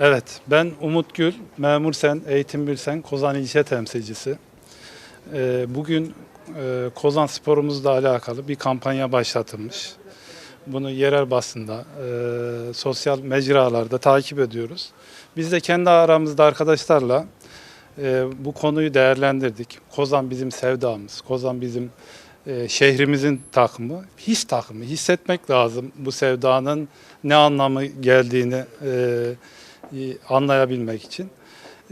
Evet, ben Umut Gül, Memur Sen, Eğitim Bilsen, Kozan İlçe Temsilcisi. Ee, Bugün e, Kozan sporumuzla alakalı bir kampanya başlatılmış. Bunu yerel basında, e, sosyal mecralarda takip ediyoruz. Biz de kendi aramızda arkadaşlarla e, bu konuyu değerlendirdik. Kozan bizim sevdamız, Kozan bizim e, şehrimizin takımı, his takımı. Hissetmek lazım bu sevdanın ne anlamı geldiğini e, anlayabilmek için.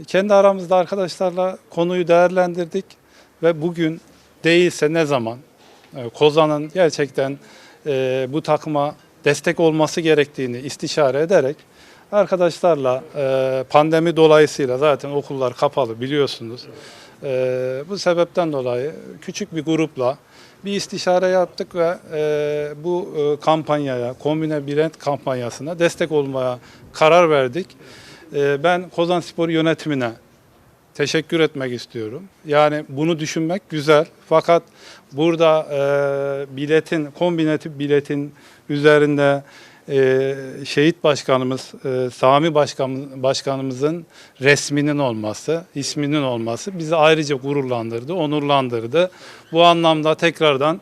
Kendi aramızda arkadaşlarla konuyu değerlendirdik ve bugün değilse ne zaman e, Kozan'ın gerçekten e, bu takıma destek olması gerektiğini istişare ederek arkadaşlarla e, pandemi dolayısıyla zaten okullar kapalı biliyorsunuz. E, bu sebepten dolayı küçük bir grupla bir istişare yaptık ve e, bu e, kampanyaya, Kombine Brand kampanyasına destek olmaya karar verdik. E, ben Kozan Spor yönetimine teşekkür etmek istiyorum. Yani bunu düşünmek güzel. Fakat burada e, biletin, kombinatif biletin üzerinde e, şehit başkanımız, e, Sami başkan, başkanımızın resminin olması, isminin olması bizi ayrıca gururlandırdı, onurlandırdı. Bu anlamda tekrardan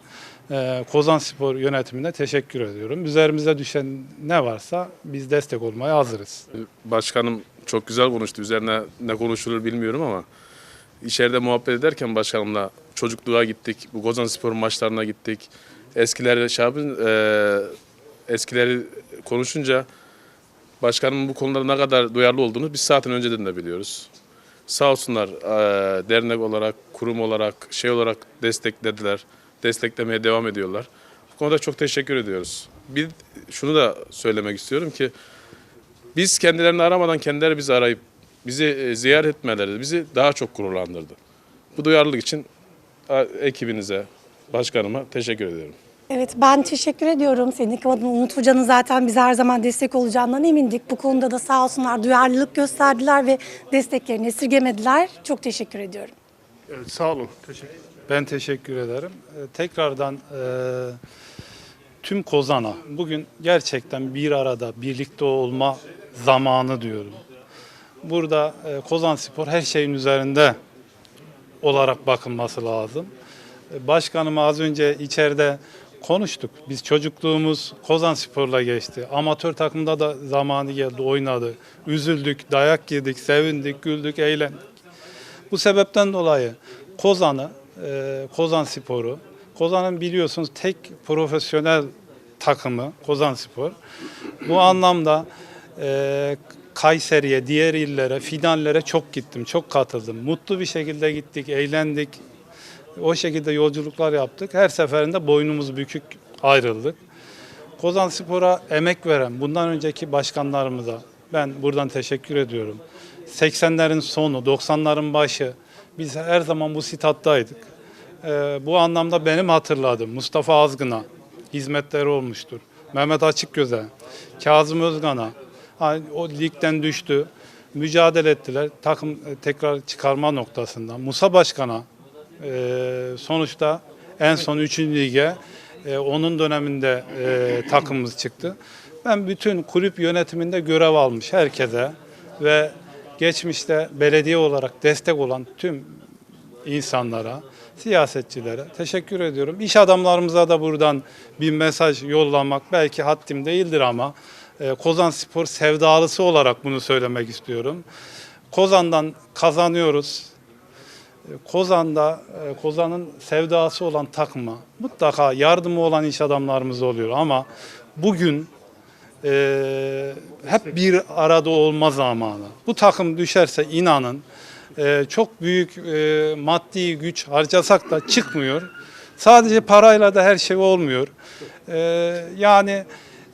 e, Kozan Spor yönetimine teşekkür ediyorum. Üzerimize düşen ne varsa biz destek olmaya hazırız. Başkanım çok güzel konuştu. Üzerine ne konuşulur bilmiyorum ama içeride muhabbet ederken başkanımla çocukluğa gittik. Bu Gozan Spor maçlarına gittik. Eskileri şey yapın, eee, eskileri konuşunca başkanımın bu konuda ne kadar duyarlı olduğunu biz zaten önceden de biliyoruz. Sağ olsunlar eee, dernek olarak, kurum olarak, şey olarak desteklediler. Desteklemeye devam ediyorlar. Bu konuda çok teşekkür ediyoruz. Bir şunu da söylemek istiyorum ki biz kendilerini aramadan kendileri bizi arayıp bizi e, ziyaret etmeleri bizi daha çok gururlandırdı. Bu duyarlılık için ekibinize, başkanıma teşekkür ediyorum. Evet ben teşekkür ediyorum. Senin adına Umut Hoca'nın zaten bize her zaman destek olacağından emindik. Bu konuda da sağ olsunlar duyarlılık gösterdiler ve desteklerini esirgemediler. Çok teşekkür ediyorum. Evet, sağ olun. Teşekkür Ben teşekkür ederim. Ee, Tekrardan e, tüm Kozan'a bugün gerçekten bir arada birlikte olma zamanı diyorum. Burada e, Kozan Spor her şeyin üzerinde olarak bakılması lazım. E, Başkanım az önce içeride konuştuk. Biz çocukluğumuz Kozan Spor'la geçti. Amatör takımda da zamanı geldi, oynadı. Üzüldük, dayak yedik, sevindik, güldük, eğlendik. Bu sebepten dolayı Kozan'ı, e, Kozan Spor'u, Kozan'ın biliyorsunuz tek profesyonel takımı Kozan Spor. Bu anlamda e, Kayseri'ye, diğer illere, finallere çok gittim, çok katıldım. Mutlu bir şekilde gittik, eğlendik. O şekilde yolculuklar yaptık. Her seferinde boynumuz bükük ayrıldık. Kozan Spor'a emek veren bundan önceki başkanlarımıza ben buradan teşekkür ediyorum. 80'lerin sonu, 90'ların başı biz her zaman bu sitattaydık. Ee, bu anlamda benim hatırladığım Mustafa Azgın'a hizmetleri olmuştur. Mehmet Açıkgöz'e, Kazım Özgan'a ha, o ligden düştü. Mücadele ettiler. Takım e, tekrar çıkarma noktasında. Musa Başkan'a e, sonuçta en son 3. lige e, onun döneminde e, takımımız çıktı. Ben bütün kulüp yönetiminde görev almış herkese ve geçmişte belediye olarak destek olan tüm insanlara, siyasetçilere teşekkür ediyorum. İş adamlarımıza da buradan bir mesaj yollamak belki haddim değildir ama e, Kozan Spor sevdalısı olarak bunu söylemek istiyorum. Kozan'dan kazanıyoruz. E, Kozan'da e, Kozan'ın sevdası olan takıma mutlaka yardımı olan iş adamlarımız oluyor ama bugün e, hep bir arada olma zamanı. Bu takım düşerse inanın e, çok büyük e, maddi güç harcasak da çıkmıyor. Sadece parayla da her şey olmuyor. E, yani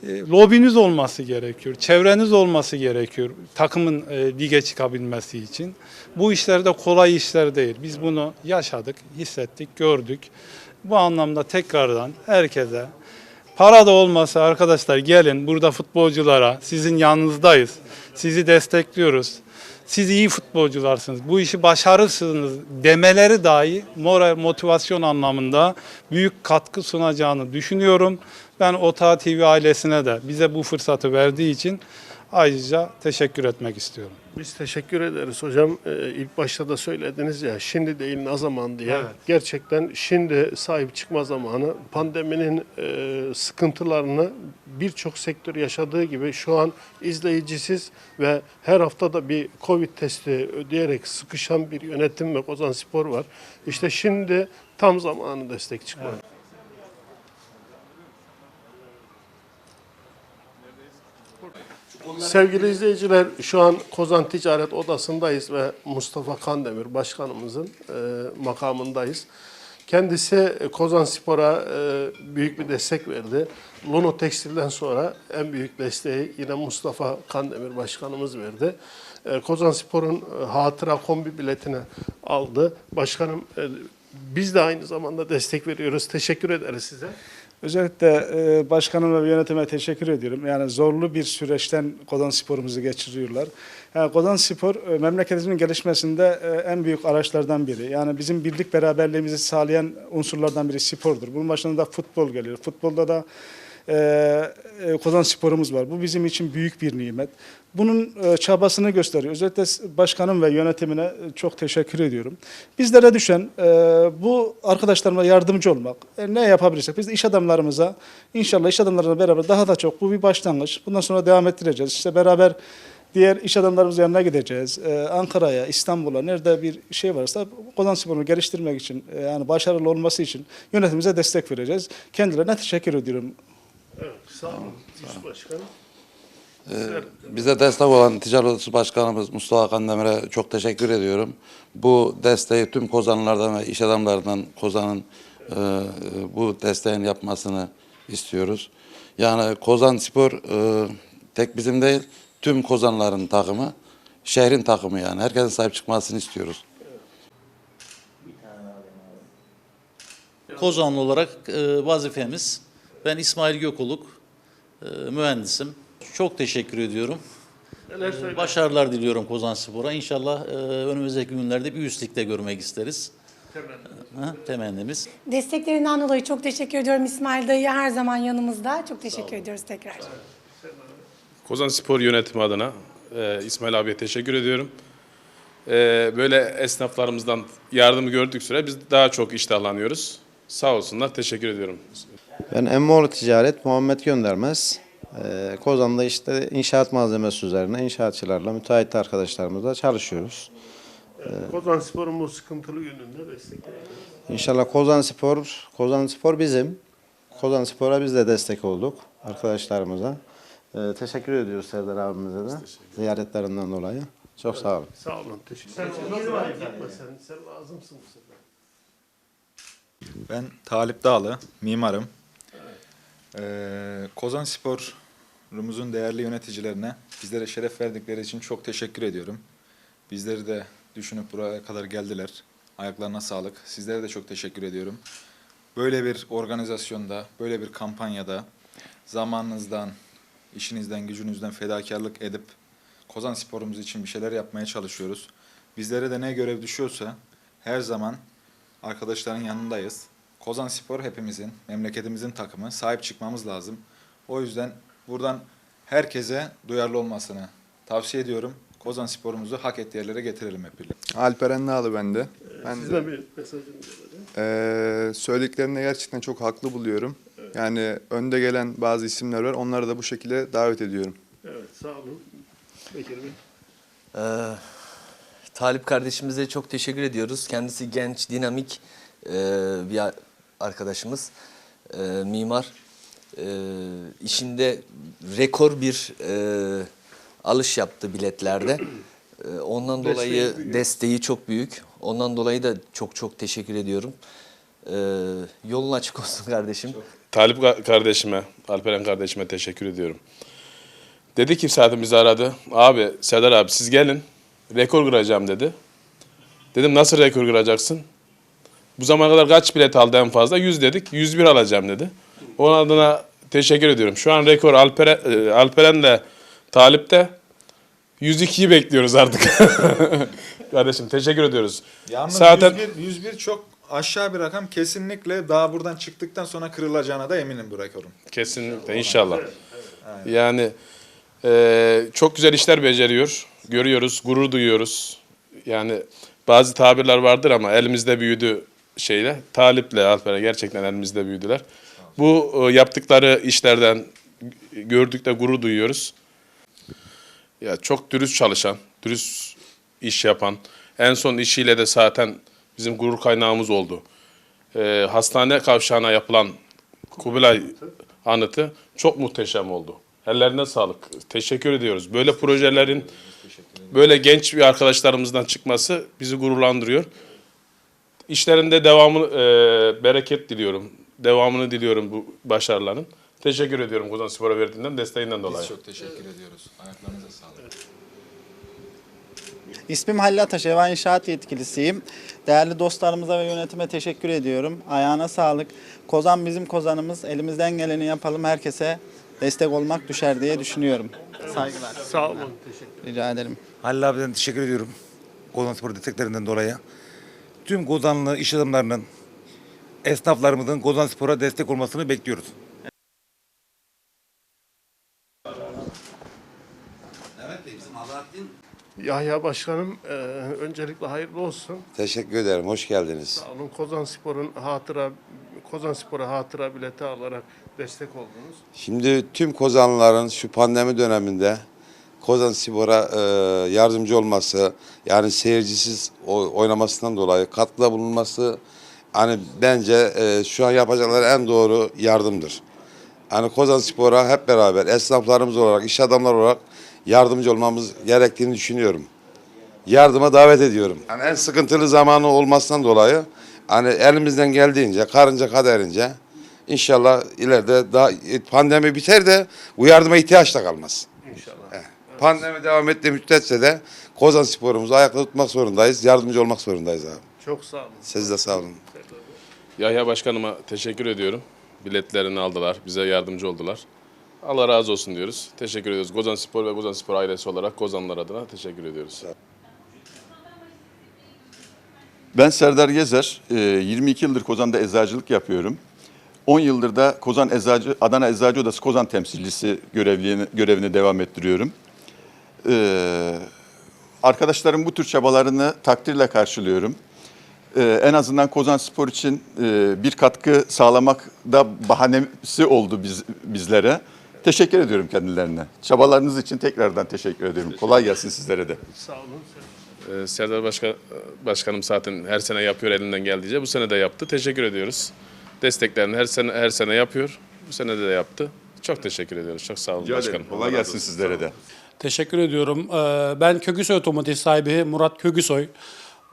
lobiniz olması gerekiyor, çevreniz olması gerekiyor takımın e, lige çıkabilmesi için. Bu işler de kolay işler değil. Biz bunu yaşadık, hissettik, gördük. Bu anlamda tekrardan herkese Para da olmasa arkadaşlar gelin burada futbolculara sizin yanınızdayız. Sizi destekliyoruz. siz iyi futbolcularsınız, bu işi başarırsınız demeleri dahi moral, motivasyon anlamında büyük katkı sunacağını düşünüyorum. Ben OTA TV ailesine de bize bu fırsatı verdiği için ayrıca teşekkür etmek istiyorum. Biz teşekkür ederiz hocam. Ee, ilk başta da söylediniz ya şimdi değil ne zaman diye. Evet. Gerçekten şimdi sahip çıkma zamanı. Pandeminin e, sıkıntılarını birçok sektör yaşadığı gibi şu an izleyicisiz ve her hafta da bir Covid testi ödeyerek sıkışan bir yönetim ve Kozan Spor var. İşte şimdi tam zamanı destek çıkmak. Sevgili izleyiciler şu an Kozan Ticaret Odası'ndayız ve Mustafa Kandemir Başkanımızın e, makamındayız. Kendisi e, Kozan Spor'a e, büyük bir destek verdi. Luno Tekstil'den sonra en büyük desteği yine Mustafa Kandemir Başkanımız verdi. E, Kozan Spor'un e, hatıra kombi biletini aldı. Başkanım e, biz de aynı zamanda destek veriyoruz. Teşekkür ederiz size. Özellikle e, başkanım ve yönetime teşekkür ediyorum. Yani zorlu bir süreçten Kodan Spor'umuzu geçiriyorlar. Yani Kodan Spor e, memleketimizin gelişmesinde e, en büyük araçlardan biri. Yani bizim birlik beraberliğimizi sağlayan unsurlardan biri spordur. Bunun başında da futbol geliyor. Futbolda da e, e, Kozan Spor'umuz var. Bu bizim için büyük bir nimet. Bunun e, çabasını gösteriyor. Özellikle başkanım ve yönetimine e, çok teşekkür ediyorum. Bizlere düşen e, bu arkadaşlarıma yardımcı olmak. E, ne yapabilirsek biz iş adamlarımıza inşallah iş adamlarıyla beraber daha da çok bu bir başlangıç. Bundan sonra devam ettireceğiz. İşte beraber diğer iş adamlarımızın yanına gideceğiz. E, Ankara'ya, İstanbul'a nerede bir şey varsa Kozan Spor'unu geliştirmek için e, yani başarılı olması için yönetimimize destek vereceğiz. Kendilerine teşekkür ediyorum. Evet, sağ olun. Yusuf Başkanım. Bize destek olan Ticaret Odası Başkanımız Mustafa Kandemir'e çok teşekkür ediyorum. Bu desteği tüm Kozanlılardan ve iş adamlarından Kozan'ın e, bu desteğin yapmasını istiyoruz. Yani Kozan Spor e, tek bizim değil, tüm Kozanların takımı, şehrin takımı yani. Herkesin sahip çıkmasını istiyoruz. Kozanlı olarak e, vazifemiz. Ben İsmail Gökoluk, e, mühendisim. Çok teşekkür ediyorum. Başarılar diliyorum Kozan Spor'a. İnşallah e, önümüzdeki günlerde bir üst ligde görmek isteriz. Ha, temennimiz. Desteklerinden dolayı çok teşekkür ediyorum. İsmail dayı her zaman yanımızda. Çok teşekkür ediyoruz tekrar. Kozan Spor yönetimi adına e, İsmail abiye teşekkür ediyorum. E, böyle esnaflarımızdan yardımı gördük süre biz daha çok iştahlanıyoruz. Sağ olsunlar, teşekkür ediyorum. Ben Emmoğlu Ticaret Muhammed Göndermez. Ee, Kozan'da işte inşaat malzemesi üzerine inşaatçılarla, müteahhit arkadaşlarımızla çalışıyoruz. Kozan Spor'un bu sıkıntılı gününde destek İnşallah Kozan Spor, Kozan Spor bizim. Kozan Spor'a biz de destek olduk arkadaşlarımıza. Ee, teşekkür ediyoruz Serdar abimize de ziyaretlerinden dolayı. Çok sağ olun. Sağ olun. Teşekkür ederim. Sen, sen. Sen lazımsın bu sefer. Ben Talip Dağlı, mimarım. Ee, Kozan Spor'umuzun değerli yöneticilerine bizlere şeref verdikleri için çok teşekkür ediyorum. Bizleri de düşünüp buraya kadar geldiler. Ayaklarına sağlık. Sizlere de çok teşekkür ediyorum. Böyle bir organizasyonda, böyle bir kampanyada zamanınızdan, işinizden, gücünüzden fedakarlık edip Kozan sporumuz için bir şeyler yapmaya çalışıyoruz. Bizlere de ne görev düşüyorsa her zaman arkadaşların yanındayız. Kozan Spor hepimizin, memleketimizin takımı. Sahip çıkmamız lazım. O yüzden buradan herkese duyarlı olmasını tavsiye ediyorum. Kozan sporumuzu hak ettiği yerlere getirelim hep birlikte. Alperen Nağlı ben de. Ben de Sizden bir verelim. eee söylediklerinde gerçekten çok haklı buluyorum. Yani önde gelen bazı isimler var. Onları da bu şekilde davet ediyorum. Evet, sağ olun. Bekir Bey. Ee, Talip kardeşimize çok teşekkür ediyoruz. Kendisi genç, dinamik e, bir ar- arkadaşımız, e, mimar. E, işinde rekor bir e, alış yaptı biletlerde. E, ondan Desteği dolayı büyük. desteği çok büyük. Ondan dolayı da çok çok teşekkür ediyorum. E, yolun açık olsun kardeşim. Talip ka- kardeşime, Alperen kardeşime teşekkür ediyorum. Dedi ki bizi aradı. Abi, Serdar abi siz gelin. Rekor kıracağım dedi. Dedim nasıl rekor kıracaksın? Bu zamana kadar kaç bilet aldı en fazla? 100 dedik. 101 alacağım dedi. Onun adına teşekkür ediyorum. Şu an rekor Alperen, e, Alperen'le Talip'te 102'yi bekliyoruz artık. Kardeşim teşekkür ediyoruz. Yalnız Zaten 101, 101 çok aşağı bir rakam. Kesinlikle daha buradan çıktıktan sonra kırılacağına da eminim bu rekorun. Kesinlikle inşallah. Yani eee, çok güzel işler beceriyor. Görüyoruz, gurur duyuyoruz. Yani bazı tabirler vardır ama elimizde büyüdü şeyle. Talip'le Alper'e gerçekten elimizde büyüdüler. Bu e, yaptıkları işlerden gördükte gurur duyuyoruz. Ya çok dürüst çalışan, dürüst iş yapan. En son işiyle de zaten bizim gurur kaynağımız oldu. Ee, hastane kavşağına yapılan Kubilay anıtı çok muhteşem oldu. Ellerine sağlık. Teşekkür ediyoruz. Böyle projelerin böyle genç bir arkadaşlarımızdan çıkması bizi gururlandırıyor. İşlerinde devamı e, bereket diliyorum. Devamını diliyorum bu başarıların. Teşekkür ediyorum Kozan Spor'a verdiğinden, desteğinden dolayı. Biz çok teşekkür ediyoruz. Ayaklarınıza sağlık. İsmim Halil Ataş, Eva İnşaat Yetkilisiyim. Değerli dostlarımıza ve yönetime teşekkür ediyorum. Ayağına sağlık. Kozan bizim kozanımız. Elimizden geleni yapalım. Herkese destek olmak düşer diye düşünüyorum. Saygılar. Sağ olun. Teşekkür Rica ederim. Halil abiden teşekkür ediyorum. Kozan Spor desteklerinden dolayı. Tüm Kozanlı iş adamlarının, esnaflarımızın Kozan Spor'a destek olmasını bekliyoruz. Yahya Başkanım, e, öncelikle hayırlı olsun. Teşekkür ederim. Hoş geldiniz. Sağ olun. Kozan Spor'un hatıra Kozan Spor'a hatıra bileti alarak destek oldunuz. Şimdi tüm Kozanlıların şu pandemi döneminde Kozan Spor'a e, yardımcı olması, yani seyircisiz oynamasından dolayı katkıda bulunması hani bence e, şu an yapacakları en doğru yardımdır. Hani Kozan Spor'a hep beraber esnaflarımız olarak, iş adamları olarak yardımcı olmamız gerektiğini düşünüyorum. Yardıma davet ediyorum. Yani en sıkıntılı zamanı olmasından dolayı hani elimizden geldiğince, karınca kaderince inşallah ileride daha pandemi biter de bu yardıma ihtiyaç da kalmaz. İnşallah. Pandemi devam ettiği müddetçe de Kozan sporumuzu ayakta tutmak zorundayız. Yardımcı olmak zorundayız abi. Çok sağ olun. Siz de sağ olun. Yahya Başkanıma teşekkür ediyorum. Biletlerini aldılar, bize yardımcı oldular. Allah razı olsun diyoruz. Teşekkür ediyoruz. Kozan Spor ve Kozan Spor ailesi olarak Kozanlılar adına teşekkür ediyoruz. Ben Serdar Gezer, e, 22 yıldır Kozan'da eczacılık yapıyorum. 10 yıldır da Kozan Eczacı, Adana Eczacı Odası Kozan temsilcisi görevliğini, görevini devam ettiriyorum. Ee, arkadaşlarım bu tür çabalarını takdirle karşılıyorum. Ee, en azından Kozan Spor için e, bir katkı sağlamak da bahanesi oldu biz, bizlere. Teşekkür ediyorum kendilerine. Çabalarınız için tekrardan teşekkür ediyorum. Kolay gelsin sizlere de. Sağ olun. Ee, Serdar Başkan, Başkanım zaten her sene yapıyor elinden geldiğince. Bu sene de yaptı. Teşekkür ediyoruz. Desteklerini her sene her sene yapıyor. Bu sene de yaptı. Çok teşekkür ediyoruz. Çok sağ olun Rica ederim. başkanım. Kolay gelsin sizlere de. Teşekkür ediyorum. Ee, Ben Köküsoy Otomotiv sahibi Murat Köküsoy.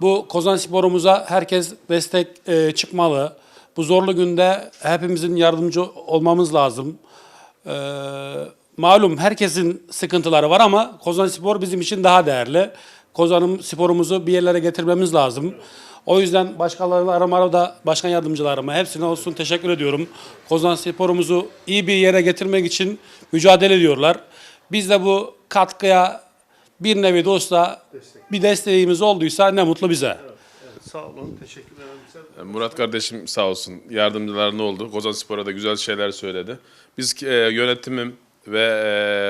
Bu Kozan Spor'umuza herkes destek e, çıkmalı. Bu zorlu günde hepimizin yardımcı olmamız lazım. Ee, Malum herkesin sıkıntıları var ama Kozan Spor bizim için daha değerli. Kozan'ın sporumuzu bir yerlere getirmemiz lazım. O yüzden başkalarıma da başkan yardımcılarıma hepsine olsun teşekkür ediyorum. Kozan sporumuzu iyi bir yere getirmek için mücadele ediyorlar. Biz de bu katkıya bir nevi de olsa bir desteğimiz olduysa ne mutlu bize. Sağ olun. Teşekkür ederim. Sen- Murat kardeşim sağ olsun yardımcılarını oldu. Kozan Spor'a da güzel şeyler söyledi. Biz e, yönetimim ve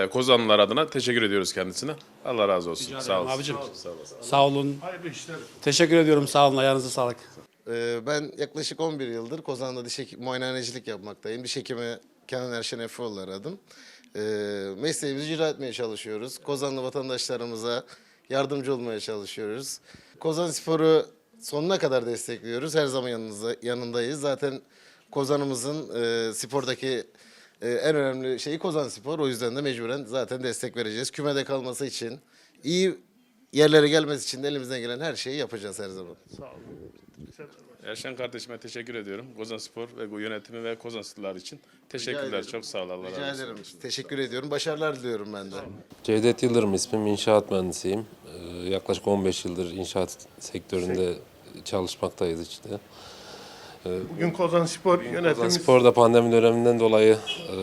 e, Kozanlılar adına teşekkür ediyoruz kendisine. Allah razı olsun. Sağ olun. abicim. Sağ olun. Hayırlı işler. Teşekkür ediyorum. Sağ olun. Ayağınıza sağlık. Ee, Ben yaklaşık 11 yıldır Kozan'da diş muayenehanecilik yapmaktayım. Diş hekimi Kenan Erşen Efeoğulları adım. Ee, mesleğimizi icra etmeye çalışıyoruz. Kozanlı vatandaşlarımıza yardımcı olmaya çalışıyoruz. Kozan Spor'u sonuna kadar destekliyoruz. Her zaman yanınızda, yanındayız. Zaten Kozan'ımızın e, spordaki e, en önemli şeyi Kozan Spor. O yüzden de mecburen zaten destek vereceğiz. Kümede kalması için, iyi yerlere gelmesi için de elimizden gelen her şeyi yapacağız her zaman. Sağ olun. Erşen kardeşime teşekkür ediyorum. Kozan Spor ve bu yönetimi ve Kozanlılar için. Teşekkürler. ederim. Çok sağ ol. Allah Rica razı olsun. ederim. Teşekkür ediyorum. Başarılar diliyorum ben de. Cevdet Yıldırım ismim, inşaat mühendisiyim. Ee, Yaklaşık 15 yıldır inşaat sektöründe çalışmaktayız işte. Bugün Kozan Spor Kozan yönetimi Spor'da pandemi döneminden dolayı e,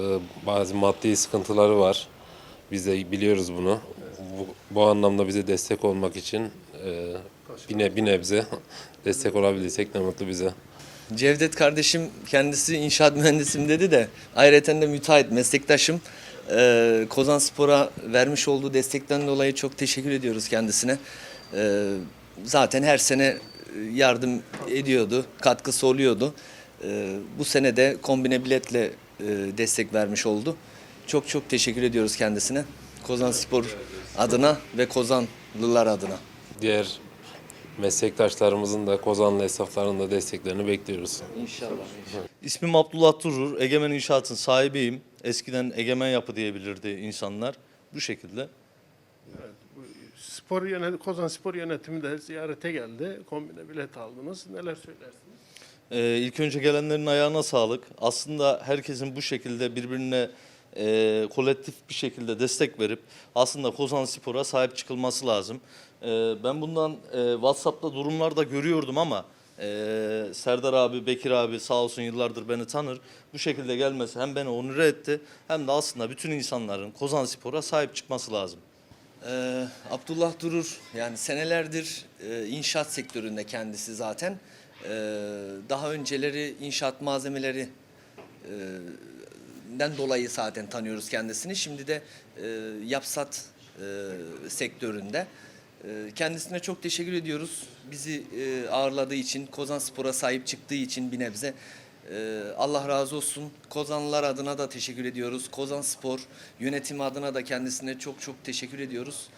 bazı maddi sıkıntıları var. Biz de biliyoruz bunu. Bu bu anlamda bize destek olmak için e, bir, ne- bir nebze destek olabildiysek ne mutlu bize. Cevdet kardeşim kendisi inşaat mühendisim dedi de ayrıca de müteahhit meslektaşım. Ee, Kozan Spor'a vermiş olduğu destekten dolayı çok teşekkür ediyoruz kendisine. Ee, zaten her sene yardım ediyordu, katkısı oluyordu. Ee, bu sene de kombine biletle e, destek vermiş oldu. Çok çok teşekkür ediyoruz kendisine. Kozan Spor adına ve Kozanlılar adına. Diğer meslektaşlarımızın da Kozanlı esnaflarının da desteklerini bekliyoruz. İnşallah. İsmim Abdullah Durur. Egemen İnşaat'ın sahibiyim. Eskiden Egemen Yapı diyebilirdi insanlar. Bu şekilde. Spor yönet Kozan Spor Yönetimi de ziyarete geldi. Kombine bilet aldınız. Neler söylersiniz? Ee, ilk önce gelenlerin ayağına sağlık. Aslında herkesin bu şekilde birbirine e, kolektif bir şekilde destek verip aslında Kozan Spor'a sahip çıkılması lazım. Ee, ben bundan e, WhatsApp'ta durumlar da görüyordum ama e, Serdar abi, Bekir abi sağ olsun yıllardır beni tanır. Bu şekilde gelmesi hem beni onur etti hem de aslında bütün insanların Kozan Spor'a sahip çıkması lazım. Ee, Abdullah Durur yani senelerdir e, inşaat sektöründe kendisi zaten. Ee, daha önceleri inşaat malzemeleri e, dolayı zaten tanıyoruz kendisini. Şimdi de e, yapsat e, sektöründe. E, kendisine çok teşekkür ediyoruz. Bizi e, ağırladığı için, Kozan Spor'a sahip çıktığı için bir nebze. E, Allah razı olsun. Kozanlılar adına da teşekkür ediyoruz. Kozan Spor yönetimi adına da kendisine çok çok teşekkür ediyoruz.